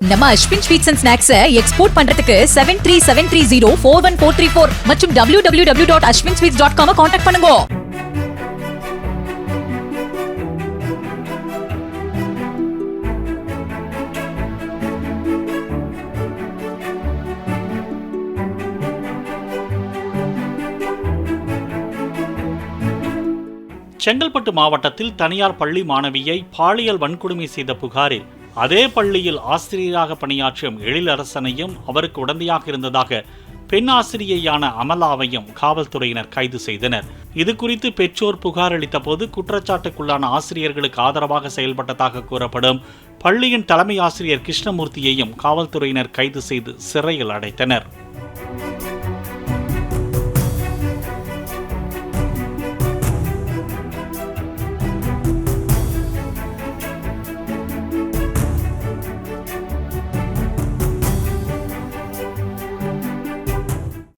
நம்ம Ashwin sweets and ஸ்நாக்ஸை export பண்றதுக்கு seven three seven three zero four one four three four மற்றும் W W W dot Ashwin sweets dot com contact பண்ணுங்க. செங்கல்பட்டு மாவட்டத்தில் தனியார் பள்ளி மாணவியை பாலியல் வன்கொடுமை செய்த புகாரில் அதே பள்ளியில் ஆசிரியராக பணியாற்றும் எழிலரசனையும் அவருக்கு உடந்தையாக இருந்ததாக பெண் ஆசிரியையான அமலாவையும் காவல்துறையினர் கைது செய்தனர். இது குறித்து பெற்றோர் புகார் அளித்த போது குற்றச்சாட்டுக்குள்ளான ஆசிரியர்களுக்கு ஆதரவாக செயல்பட்டதாக கூறப்படும் பள்ளியின் தலைமை ஆசிரியர் கிருஷ்ணமூர்த்தியையும் காவல்துறையினர் கைது செய்து சிறையில் அடைத்தனர்.